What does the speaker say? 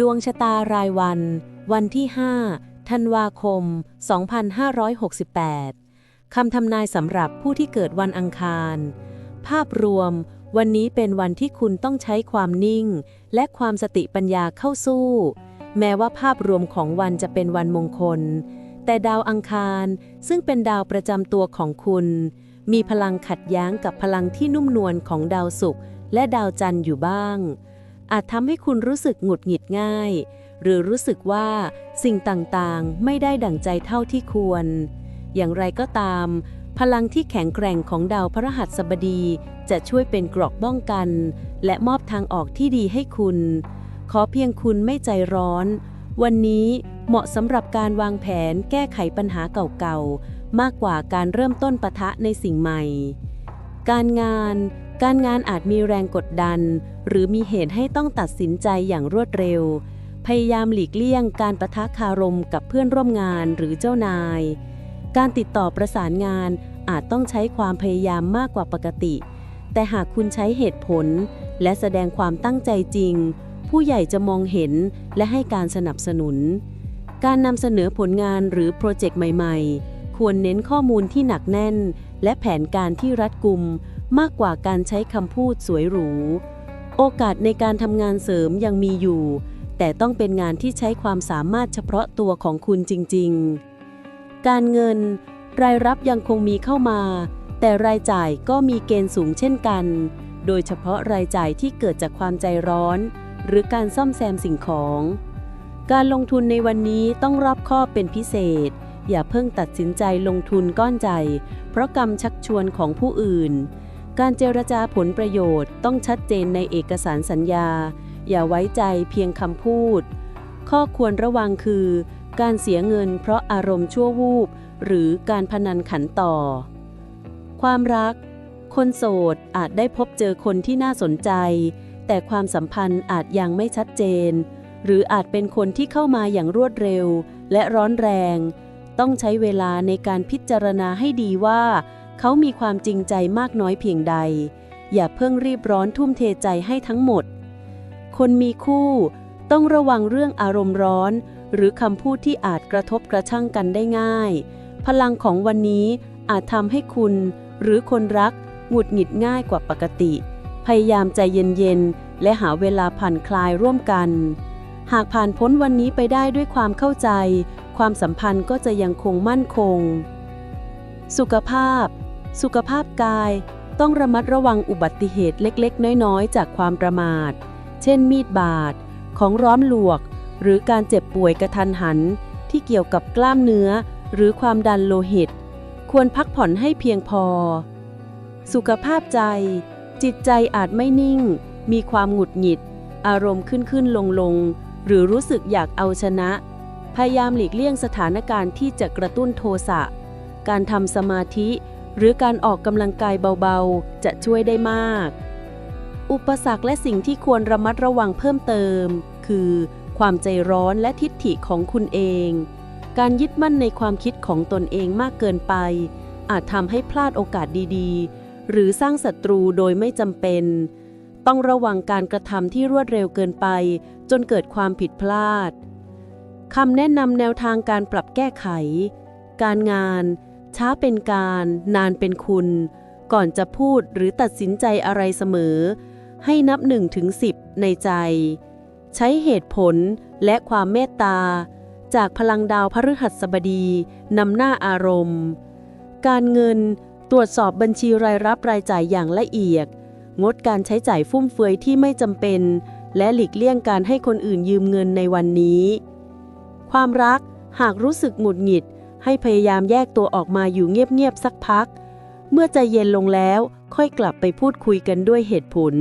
ดวงชะตารายวัน วันที่ 5 ธันวาคม 2568 คำทำนายสำหรับผู้ที่เกิดวันอังคาร ภาพรวม วันนี้เป็นวันที่คุณต้องใช้ความนิ่ง และความสติปัญญาเข้าสู้ แม้ว่าภาพรวมของวันจะเป็นวันมงคล แต่ดาวอังคารซึ่งเป็นดาวประจำตัวของคุณ มีพลังขัดแย้งกับพลังที่นุ่มนวลของดาวศุกร์และดาวจันทร์อยู่บ้าง อาจทำให้คุณรู้สึกหงุดหงิดง่าย หรือรู้สึกว่าสิ่งต่างๆ ไม่ได้ดั่งใจเท่าที่ควร อย่างไรก็ตาม พลังที่แข็งแกร่งของดาวพระหัสบดี จะช่วยเป็นเกรอกป้องกัน และมอบทางออกที่ดีให้คุณ ขอเพียงคุณไม่ใจร้อน วันนี้เหมาะสำหรับการวางแผนแก้ไขปัญหาเก่าๆ มากกว่าการเริ่มต้นปะทะในสิ่งใหม่ การงาน การงานอาจมีแรงกดดัน หรือมีเหตุให้ต้องตัดสินใจอย่างรวดเร็ว พยายามหลีกเลี่ยงการประทะคารมกับเพื่อนร่วมงานหรือเจ้านาย การติดต่อประสานงานอาจต้องใช้ความพยายามมากกว่าปกติ แต่หากคุณใช้เหตุผล และแสดงความตั้งใจจริง ผู้ใหญ่จะมองเห็นและให้การสนับสนุน การนำเสนอผลงานหรือโปรเจกต์ใหม่ ๆ ควรเน้นข้อมูลที่หนักแน่น และแผนการที่รัดกุม มากกว่าการใช้คำพูดสวยหรู โอกาสในการทำงานเสริมยังมีอยู่ แต่ต้องเป็นงานที่ใช้ความสามารถเฉพาะตัวของคุณจริง ๆ การเงิน รายรับยังคงมีเข้ามา แต่รายจ่ายก็มีเกณฑ์สูงเช่นกัน โดยเฉพาะรายจ่ายที่เกิดจากความใจร้อน หรือการซ่อมแซมสิ่งของ การลงทุนในวันนี้ต้องรอบคอบเป็นพิเศษอย่าเพิ่งตัดสินใจลงทุนก้อนใจ เพราะกรรมชักชวนของผู้อื่น การเจรจาผลประโยชน์ต้องชัดเจนในเอกสารสัญญา อย่าไว้ใจเพียงคำพูด ข้อควรระวังคือ การเสียเงินเพราะอารมณ์ชั่ววูบ หรือการพนันขันต่อ ความรัก คนโสดอาจได้พบเจอคนที่น่าสนใจ แต่ความสัมพันธ์อาจยังไม่ชัดเจน หรืออาจเป็นคนที่เข้ามาอย่างรวดเร็วและร้อนแรง ต้องใช้เวลาในการพิจารณาให้ดีว่า เขามีความจริงใจมากน้อยเพียงใด อย่าเพิ่งรีบร้อนทุ่มเทใจให้ทั้งหมด คนมีคู่ต้องระวังเรื่องอารมณ์ร้อน หรือคำพูดที่อาจกระทบกระทั่งกันได้ง่าย พลังของวันนี้อาจทำให้คุณ หรือคนรักหงุดหงิดง่ายกว่าปกติ พยายามใจเย็นๆ และหาเวลาผ่อนคลายร่วมกัน หากผ่านพ้นวันนี้ไปได้ด้วยความเข้าใจ ความสัมพันธ์ก็จะยังคงมั่นคง สุขภาพ สุขภาพกาย ต้องระมัดระวังอุบัติเหตุเล็กๆ น้อยๆ จากความประมาท เช่นมีดบาด ของร้อนลวก หรือการเจ็บป่วยกระทันหัน ที่เกี่ยวกับกล้ามเนื้อ หรือความดันโลหิต ควรพักผ่อนให้เพียงพอ สุขภาพใจ จิตใจอาจไม่นิ่ง มีความหงุดหงิด อารมณ์ขึ้นขึ้นลงลงหรือรู้สึกอยากเอาชนะ พยายามหลีกเลี่ยงสถานการณ์ที่จะกระตุ้นโทสะ การทำสมาธิ หรือการออกกำลังกายเบาๆ จะช่วยได้มาก อุปสรรคและสิ่งที่ควรระมัดระวังเพิ่มเติม คือ ความใจร้อนและทิฐิของคุณเอง การยึดมั่นในความคิดของตนเองมากเกินไป อาจทำให้พลาดโอกาสดีๆ หรือสร้างศัตรูโดยไม่จำเป็น ต้องระวังการกระทำที่รวดเร็วเกินไป จนเกิดความผิดพลาดคำแนะนำแนวทางการปรับแก้ไข การงาน ช้าเป็นการนานเป็นคุณ ก่อนจะพูดหรือตัดสินใจอะไรเสมอ ให้นับ1นถึงสิบในใจ ใช้เหตุผลและความเมตตา จากพลังดาวพฤหัสบดีนำหน้าอารมณ์ การเงินตรวจสอบบัญชีรายรับรายจ่ายอย่างละเอียด งดการใช้จ่ายฟุ่มเฟือยที่ไม่จำเป็น และหลีกเลี่ยงการให้คนอื่นยืมเงินในวันนี้ ความรักหากรู้สึกหงุดหงิด ให้พยายามแยกตัวออกมาอยู่เงียบๆสักพัก เมื่อใจเย็นลงแล้วค่อยกลับไปพูดคุยกันด้วยเหตุผล